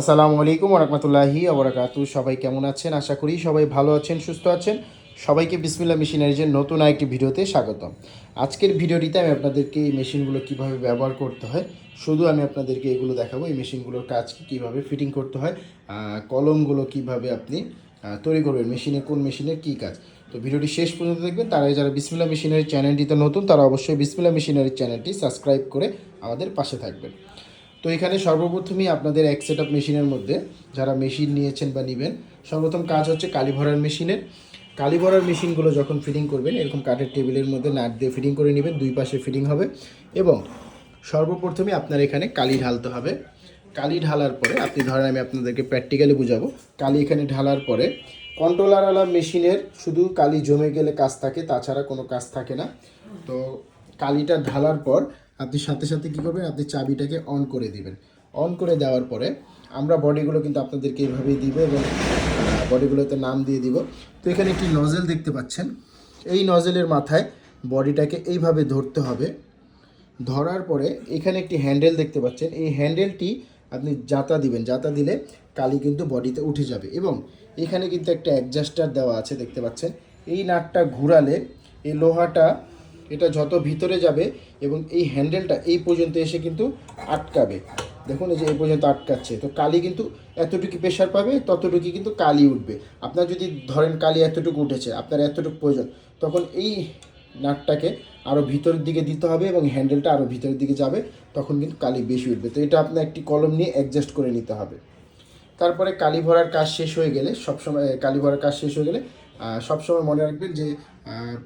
আসসালামু আলাইকুম রহমতুল্লাহি আবরাকাতু সবাই কেমন আছেন? আশা করি সবাই ভালো আছেন, সুস্থ আছেন। সবাইকে বিসমিল্লা মেশিনারিজের নতুন আরেকটি ভিডিওতে স্বাগতম। আজকের ভিডিওটিতে আমি আপনাদেরকে এই মেশিনগুলো কীভাবে ব্যবহার করতে হয়, শুধু আমি আপনাদেরকে এগুলো দেখাবো। এই মেশিনগুলোর কাজ কীভাবে ফিটিং করতে হয় কলমগুলো কীভাবে আপনি তৈরি করবেন, মেশিনে কোন মেশিনের কী কাজ। তো ভিডিওটি শেষ পর্যন্ত দেখবেন। তারা যারা বিসমিল্লা মেশিনারি চ্যানেলটিতে নতুন, তারা অবশ্যই বিসমিল্লা মেশিনারি চ্যানেলটি সাবস্ক্রাইব করে আমাদের পাশে থাকবেন। তো এখানে সর্বপ্রথমই আপনাদের এক সেট মেশিনের মধ্যে যারা মেশিন নিয়েছেন বা নেবেন, সর্বপ্রথম কাজ হচ্ছে কালি ভরার মেশিনের কালি ভরার মেশিনগুলো যখন ফিটিং করবেন, এরকম কাঠের টেবিলের মধ্যে নাট দিয়ে ফিটিং করে নেবেন, দুই পাশে ফিটিং হবে এবং সর্বপ্রথমে আপনার এখানে কালি ঢালতে হবে। কালি ঢালার পরে আপনি ধরেন আমি আপনাদেরকে প্র্যাকটিক্যালি বুঝাবো, কালি এখানে ঢালার পরে কন্ট্রোলারওয়ালা মেশিনের শুধু কালি জমে গেলে কাজ থাকে, তাছাড়া কোনো কাজ থাকে না। তো কালিটা ঢালার পর আপনি সাথে সাথে কী করবেন? আপনি চাবিটাকে অন করে দিবেন। অন করে দেওয়ার পরে আমরা বডিগুলো কিন্তু আপনাদেরকে এইভাবেই দিব এবং বডিগুলোতে নাম দিয়ে দিব। তো এখানে একটি নজেল দেখতে পাচ্ছেন। এই নজেলের মাথায় বডিটাকে এইভাবে ধরতে হবে। ধরার পরে এখানে একটি হ্যান্ডেল দেখতে পাচ্ছেন। এই হ্যান্ডেলটি আপনি জাতা দিবেন। জাতা দিলে কালি কিন্তু বডিতে উঠে যাবে এবং এখানে কিন্তু একটা অ্যাডজাস্টার দেওয়া আছে দেখতে পাচ্ছেন। এই নাটটা ঘুরালে এই লোহাটা এটা যত ভিতরে যাবে এবং এই হ্যান্ডেলটা এই পর্যন্ত এসে কিন্তু আটকাবে। দেখুন এই যে এই পর্যন্ত আটকাচ্ছে। তো কালি কিন্তু এতটুকু প্রেশার পাবে, ততটুকু কিন্তু কালি উঠবে। আপনার যদি ধরেন কালি এতটুকু উঠেছে, আপনার এতটুকু প্রয়োজন, তখন এই নাটটাকে আরও ভিতরের দিকে দিতে হবে এবং হ্যান্ডেলটা আরও ভিতরের দিকে যাবে, তখন কিন্তু কালি বেশি উঠবে। তো এটা আপনার একটি কলম নিয়ে অ্যাডজাস্ট করে নিতে হবে। তারপরে কালি ভরার কাজ শেষ হয়ে গেলে, সবসময়, কালি ভরার কাজ শেষ হয়ে গেলে সবসময় মনে রাখবেন যে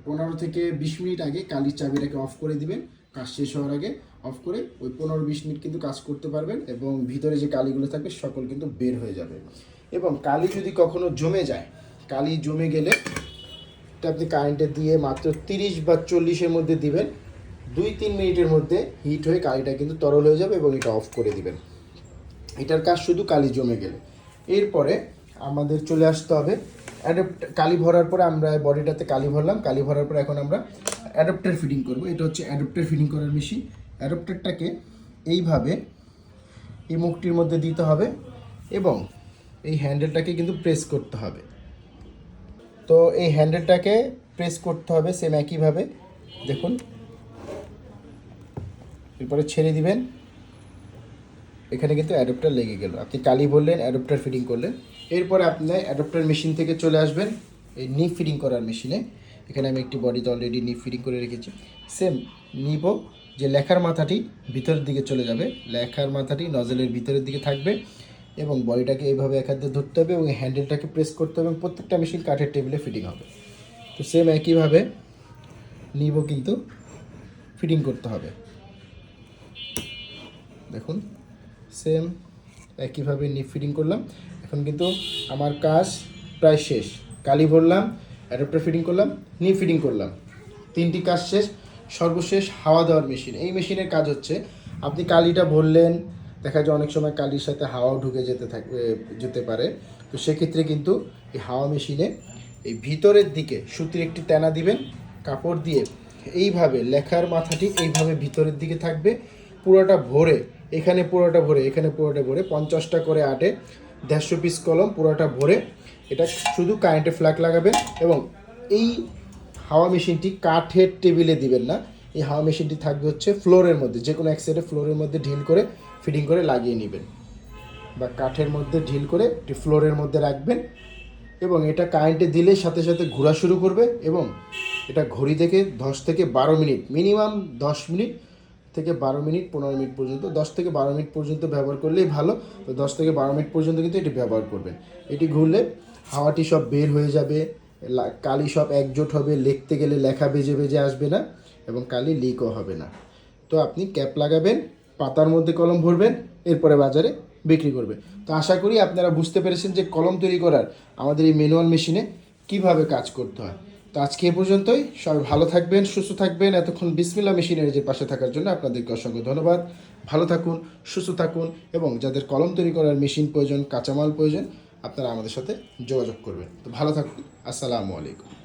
পনেরো থেকে বিশ মিনিট আগে কালির চাবিটাকে অফ করে দিবেন। কাজ শেষ হওয়ার আগে অফ করে ওই পনেরো বিশ মিনিট কিন্তু কাজ করতে পারবেন এবং ভিতরে যে কালিগুলো থাকবে সকল কিন্তু বের হয়ে যাবে। এবং কালি যদি কখনো জমে যায়, কালি জমে গেলে এটা আপনি কারেন্টে দিয়ে মাত্র তিরিশ বা চল্লিশের মধ্যে দিবেন। দুই তিন মিনিটের মধ্যে হিট হয়ে কালিটা কিন্তু তরল হয়ে যাবে এবং এটা অফ করে দিবেন। এটার কাজ শুধু কালি জমে গেলে। এরপরে আমাদের চলে আসতে হবে অ্যাডাপ্ট কালি ভরার পরে আমরা বডিটাতে কালি ভরলাম, কালি ভরার পরে এখন আমরা অ্যাডাপ্টার ফিটিং করব। এটা হচ্ছে অ্যাডাপ্টার ফিটিং করার মেশিন। অ্যাডাপ্টারটাকে এইভাবে এই মুখটির মধ্যে দিতে হবে এবং এই হ্যান্ডেলটাকে কিন্তু প্রেস করতে হবে। তো এই হ্যান্ডেলটাকে প্রেস করতে হবে সেম একইভাবে। দেখুন, এরপরে ছেড়ে দিবেন। এখানে কিন্তু অ্যাডাপ্টার লেগে গেল। আপনি কালি বললেন অ্যাডাপ্টার ফিটিং করলেন। এরপরে আপনি অ্যাডাপ্টার মেশিন থেকে চলে আসবেন, এই নিপ ফিটিং করার মেশিনে এখানে আমি একটি বডিতে অলরেডি নিপ ফিটিং করে রেখেছি। সেম নিবও যে লেখার মাথাটি ভিতরের দিকে চলে যাবে, লেখার মাথাটি নজলের ভিতরের দিকে থাকবে এবং বডিটাকে এইভাবে এক হাত ধরতে হবে এবং হ্যান্ডেলটাকে প্রেস করতে হবে এবং প্রত্যেকটা মেশিন কাঠের টেবিলে ফিটিং হবে। তো সেম একইভাবে নিবও কিন্তু ফিটিং করতে হবে। দেখুন। সেম একইভাবে নিপ ফিটিং করলাম। এখন কিন্তু আমার কাজ প্রায় শেষ। কালি ভরলাম অ্যাডাপ্টার ফিটিং করলাম নিপ ফিটিং করলাম। তিনটি কাজ শেষ। সর্বশেষ হাওয়া দেওয়ার মেশিন এই মেশিনের কাজ হচ্ছে, আপনি কালিটা ভরলেন, দেখা যায় অনেক সময় কালির সাথে হাওয়াও ঢুকে যেতে থাকবে যেতে পারে। তো সেক্ষেত্রে কিন্তু এই হাওয়া মেশিনে এই ভিতরের দিকে সুতির একটি টানা দিবেন, কাপড় দিয়ে। এইভাবে লেখার মাথাটি এইভাবে ভিতরের দিকে থাকবে। পুরোটা ভরে এখানে পুরোটা ভরে, এখানে পুরোটা ভরে, পঞ্চাশটা করে আটে দেড়শো পিস কলম পুরোটা ভরে, এটা শুধু কারেন্টে ফ্ল্যাগ লাগাবেন এবং এই হাওয়া মেশিনটি কাঠের টেবিলে দিবেন না, এই হাওয়া মেশিনটি থাকবে হচ্ছে ফ্লোরের মধ্যে যে কোনো এক সাইডে ফ্লোরের মধ্যে ঢিল করে ফিটিং করে লাগিয়ে নেবেন বা কাঠের মধ্যে ঢিল করে একটি ফ্লোরের মধ্যে রাখবেন এবং এটা কারেন্টে দিলে সাথে সাথে ঘোরা শুরু করবে এবং এটা ঘড়ি থেকে দশ থেকে বারো মিনিট মিনিমাম দশ মিনিট থেকে বারো মিনিট, পনেরো মিনিট পর্যন্ত, দশ থেকে বারো মিনিট পর্যন্ত ব্যবহার করলেই ভালো, তো দশ থেকে বারো মিনিট পর্যন্ত কিন্তু এটি ব্যবহার করবেন। এটি ঘুরলে হাওয়াটি সব বের হয়ে যাবে কালি সব একজোট হবে, লিখতে গেলে লেখা বেজে বেজে আসবে না এবং কালি লিকও হবে না। তো আপনি ক্যাপ লাগাবেন, পাতার মধ্যে কলম ভরবেন, এরপরে বাজারে বিক্রি করবে তো আশা করি আপনারা বুঝতে পেরেছেন যে কলম তৈরি করার আমাদের এই ম্যানুয়াল মেশিনে কীভাবে কাজ করতে হয়। তো আজকে এ পর্যন্তই। সবাই ভালো থাকবেন, সুস্থ থাকবেন। এতক্ষণ বিসমিল্লা যে পাশে থাকার জন্য আপনাদেরকে অসংখ্য ধন্যবাদ। ভালো থাকুন, সুস্থ থাকুন এবং যাদের কলম তৈরি করার মেশিন প্রয়োজন, কাঁচামাল প্রয়োজন, আপনারা আমাদের সাথে যোগাযোগ করবেন। তো ভালো থাকুন। আসসালামু আলাইকুম।